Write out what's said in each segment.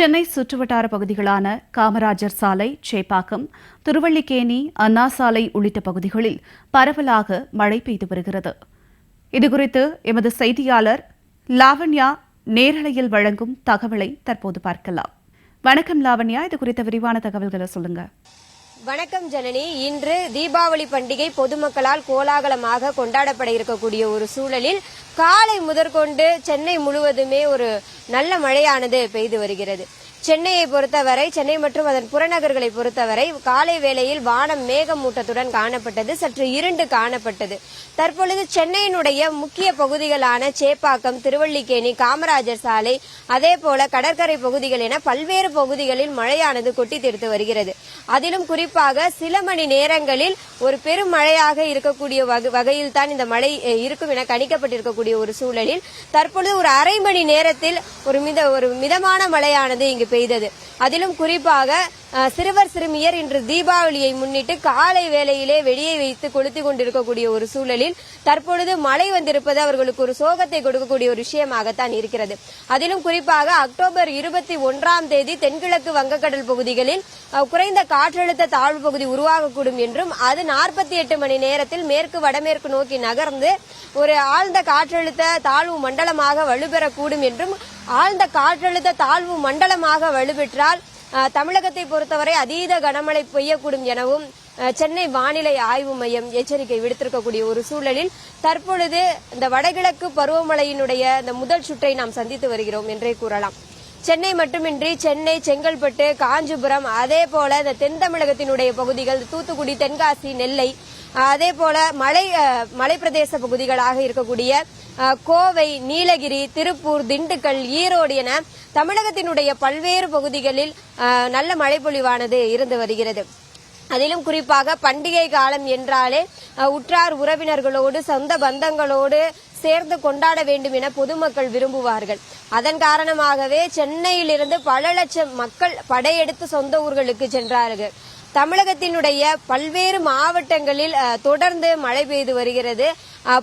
சென்னை சுற்றுவட்டார பகுதிகளான காமராஜர் சாலை சேப்பாக்கம் திருவள்ளிக்கேணி அண்ணா சாலை உள்ளிட்ட பகுதிகளில் பரவலாக மழை பெய்து வருகிறது. இதுகுறித்து எமது செய்தியாளர் லாவண்யா நேரலையில் வழங்கும் தகவலை தற்போது பார்க்கலாம். வணக்கம் லாவண்யா இது குறித்த விரிவான தகவல்களை சொல்லுங்க. வணக்கம் ஜனனி. இன்று தீபாவளி பண்டிகை பொதுமக்களால் கோலாகலமாக கொண்டாடப்பட இருக்கக்கூடிய ஒரு சூழலில் காலை முதற்கொண்டு சென்னை முழுவதுமே ஒரு நல்ல மழையானது பெய்து வருகிறது. சென்னையை பொறுத்தவரை சென்னை மற்றும் அதன் புறநகர்களை பொறுத்தவரை காலை வேளையில் வானம் மேகமூட்டத்துடன் காணப்பட்டது சற்று இருண்டு காணப்பட்டது. தற்பொழுது சென்னையினுடைய முக்கிய பகுதிகளான சேப்பாக்கம் திருவள்ளிக்கேணி காமராஜர் சாலை அதே போல கடற்கரை பகுதிகள் என பல்வேறு பகுதிகளில் மழையானது கொட்டி தீர்த்து வருகிறது. அதிலும் குறிப்பாக சில மணி நேரங்களில் ஒரு பெரும் மழையாக இருக்கக்கூடிய வகையில் தான் இந்த மழை இருக்கும் என கணிக்கப்பட்டிருக்கக்கூடிய ஒரு சூழலில் தற்பொழுது ஒரு அரை மணி நேரத்தில் ஒரு மித ஒரு மிதமான மழையானது இங்கு பெய்தது. அதிலும் குறிப்பாக சிறுவர் சிறுமியர் இன்று தீபாவளியை முன்னிட்டு காலை வேளையிலே வெளியே வைத்து கொளுத்தி கொண்டிருக்கக்கூடிய ஒரு சூழலில் தற்பொழுது மழை வந்திருப்பது அவர்களுக்கு ஒரு சோகத்தை கொடுக்கக்கூடிய ஒரு விஷயமாகத்தான் இருக்கிறது. அதிலும் குறிப்பாக அக்டோபர் இருபத்தி ஒன்றாம் தேதி தென்கிழக்கு வங்கக்கடல் பகுதிகளில் குறைந்த காற்றழுத்த தாழ்வு பகுதி உருவாகக்கூடும் என்றும் அது நாற்பத்தி எட்டு மணி நேரத்தில் மேற்கு வடமேற்கு நோக்கி நகர்ந்து ஒரு ஆழ்ந்த காற்றழுத்த தாழ்வு மண்டலமாக வலுப்பெறக்கூடும் என்றும் ஆழ்ந்த காற்றழுத்த தாழ்வு மண்டலமாக வலுப்பெற்றால் தமிழகத்தை பொறுத்தவரை அதீத கனமழை பெய்யக்கூடும் எனவும் சென்னை வானிலை ஆய்வு மையம் எச்சரிக்கை விடுத்திருக்கக்கூடிய ஒரு சூழலில் தற்பொழுது இந்த வடகிழக்கு பருவமழையினுடைய இந்த முதல் சுற்றை நாம் சந்தித்து வருகிறோம் என்றே கூறலாம். சென்னை மட்டுமின்றி சென்னை செங்கல்பட்டு காஞ்சிபுரம் அதே போல இந்த தென் தமிழகத்தினுடைய பகுதிகள் தூத்துக்குடி தென்காசி நெல்லை அதே போல மலை மலைப்பிரதேச பகுதிகளாக இருக்கக்கூடிய கோவை நீலகிரி திருப்பூர் திண்டுக்கல் ஈரோடு என தமிழகத்தினுடைய பல்வேறு பகுதிகளில் அஹ், நல்ல மழைப்பொழிவானது இருந்து வருகிறது. அதிலும் குறிப்பாக பண்டிகை காலம் என்றாலே உற்றார் உறவினர்களோடு சொந்த பந்தங்களோடு சேர்ந்து கொண்டாட வேண்டும் என பொதுமக்கள் விரும்புவார்கள். அதன் காரணமாகவே சென்னையிலிருந்து பல லட்சம் மக்கள் படையெடுத்து சொந்த ஊர்களுக்கு சென்றார்கள். தமிழகத்தினுடைய பல்வேறு மாவட்டங்களில் தொடர்ந்து மழை பெய்து வருகிறது.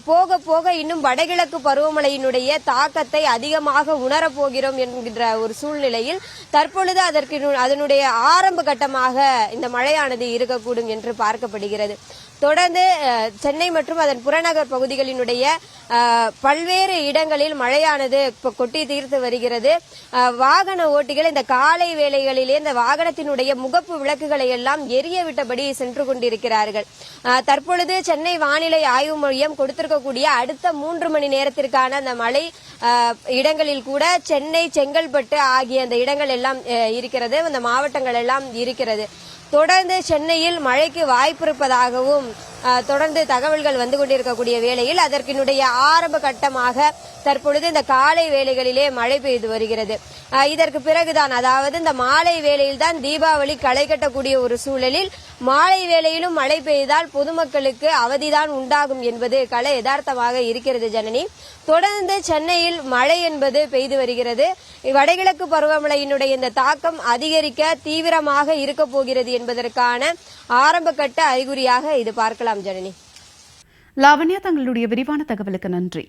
போக போக இன்னும் வடகிழக்கு பருவமழையினுடைய தாக்கத்தை அதிகமாக உணரப்போகிறோம் என்கின்ற ஒரு சூழ்நிலையில் தற்பொழுது அதற்கு அதனுடைய ஆரம்ப கட்டமாக இந்த மழையானது இருக்கக்கூடும் என்று பார்க்கப்படுகிறது. தொடர்ந்து சென்னை மற்றும் அதன் புறநகர் பகுதிகளினுடைய பல்வேறு இடங்களில் மழையானது இப்போ கொட்டி தீர்த்து வருகிறது. வாகன ஓட்டிகள் இந்த காலை வேளைகளிலே இந்த வாகனத்தினுடைய முகப்பு விளக்குகளை எல்லாம் எரிய விட்டபடி சென்று கொண்டிருக்கிறார்கள். தற்பொழுது சென்னை வானிலை ஆய்வு மையம் கொடுத்திருக்கக்கூடிய அடுத்த மூன்று மணி நேரத்திற்கான அந்த மழை இடங்களில் கூட சென்னை செங்கல்பட்டு ஆகிய அந்த இடங்கள் எல்லாம் இருக்கிறது. அந்த மாவட்டங்கள் எல்லாம் இருக்கிறது. தொடர்ந்து சென்னையில் மழைக்கு வாய்ப்பிருப்பதாகவும் தொடர்ந்து தகவல்கள் வந்து கொண்டிருக்கக்கூடிய வேளையில் அதற்கினுடைய ஆரம்ப கட்டமாக தற்பொழுது இந்த காலை வேளைகளிலே மழை பெய்து வருகிறது. இதற்கு பிறகுதான் அதாவது இந்த மாலை வேளையில் தான் தீபாவளி களை கட்டக்கூடிய ஒரு சூழலில் மாலை வேளையிலும் மழை பெய்தால் பொதுமக்களுக்கு அவதிதான் உண்டாகும் என்பது கலை யதார்த்தமாக இருக்கிறது ஜனனி. தொடர்ந்து சென்னையில் மழை என்பது பெய்து வருகிறது. வடகிழக்கு பருவமழையினுடைய இந்த தாக்கம் அதிகரிக்க தீவிரமாக இருக்க போகிறது என்பதற்கான ஆரம்ப கட்ட அறிகுறியாக இது பார்க்கலாம் ஜனனி. லாவண்யா தங்களுடைய விரிவான தகவலுக்கு நன்றி.